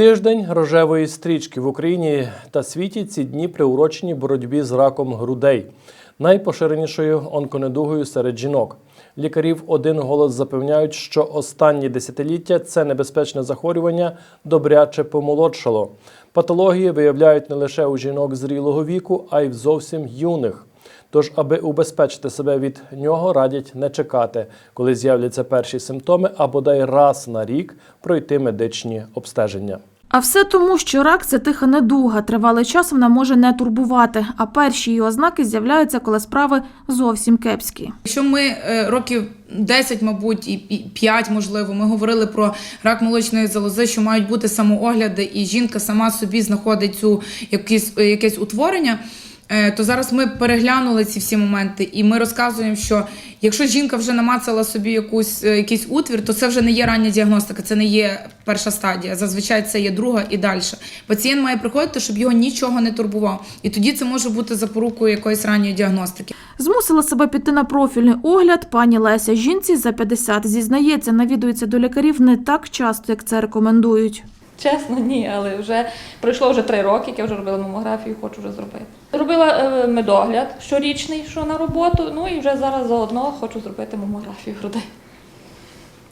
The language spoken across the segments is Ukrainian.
Тиждень рожевої стрічки в Україні та світі ці дні приурочені боротьбі з раком грудей, найпоширенішою онконедугою серед жінок. Лікарі в один голос запевняють, що останні десятиліття це небезпечне захворювання добряче помолодшало. Патології виявляють не лише у жінок зрілого віку, а й в зовсім юних. Тож, аби убезпечити себе від нього, радять не чекати, коли з'являться перші симптоми, а бодай раз на рік пройти медичні обстеження. А все тому, що рак це тиха недуга. Тривалий час вона може не турбувати, а перші її ознаки з'являються, коли справи зовсім кепські. Якщо ми е, років 10, мабуть, і і 5, можливо, ми говорили про рак молочної залози, що мають бути самоогляди, і жінка сама собі знаходить цю якісь, е, якесь утворення. Е, То зараз ми переглянули ці всі моменти, і ми розказуємо, що якщо жінка вже намацала собі якусь е, якийсь утвір, то це вже не є рання діагностика, це не є перша стадія. Зазвичай це є друга і далі. Пацієнт має приходити, щоб його нічого не турбував. І тоді це може бути запорукою якоїсь ранньої діагностики. Змусила себе піти на профільний огляд. Пані Леся жінці за 50 зізнається, навідується до лікарів не так часто, як це рекомендують. Чесно, ні, але вже пройшло вже три роки, як я вже робила мамографію, хочу вже зробити. Робила е, медогляд щорічний, що на роботу, ну і вже зараз заодно хочу зробити мамографію грудей.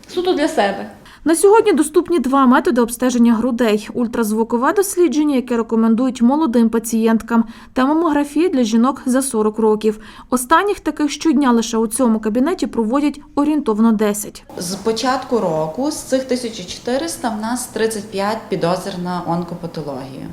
Суто для себе. На сьогодні доступні два методи обстеження грудей: ультразвукове дослідження, яке рекомендують молодим пацієнткам, та мамографія для жінок за 40 років. Останніх таких щодня лише у цьому кабінеті проводять орієнтовно 10. З початку року з цих 1400 в нас 35 підозр на онкопатологію.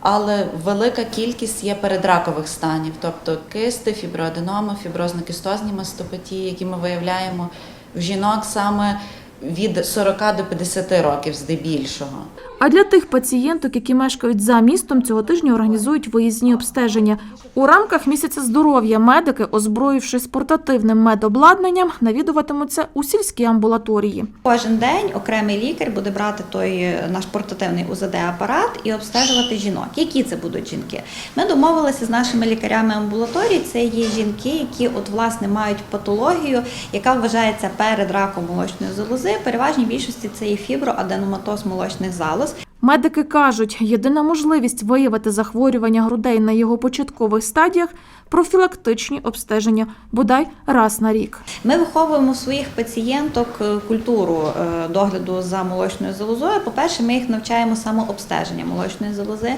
Але велика кількість є передракових станів, тобто кисти, фіброаденоми, фіброзно-кистозні мастопатії, які ми виявляємо в жінок саме від 40 до 50 років здебільшого. А для тих пацієнток, які мешкають за містом, цього тижня організують виїзні обстеження. У рамках місяця здоров'я медики, озброївшись портативним медобладнанням, навідуватимуться у сільській амбулаторії. Кожен день окремий лікар буде брати той е, наш портативний УЗД-апарат і обстежувати жінок. Які це будуть жінки? Ми домовилися з нашими лікарями амбулаторії. Це є жінки, які от власне мають патологію, яка вважається перед раком молочної залози. Переважній більшості це є фіброаденоматоз молочних залоз. Медики кажуть, єдина можливість виявити захворювання грудей на його початкових стадіях профілактичні обстеження, бодай раз на рік. Ми виховуємо своїх пацієнток е, культуру е, догляду за молочною залозою. По-перше, ми їх навчаємо самообстеження молочної залози.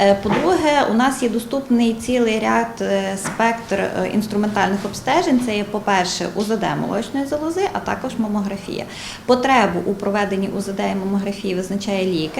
Е, По-друге, у нас є доступний цілий ряд спектр інструментальних обстежень. Це є, по-перше, УЗД молочної залози, а також мамографія. Потребу у проведенні УЗД і мамографії визначає лікар.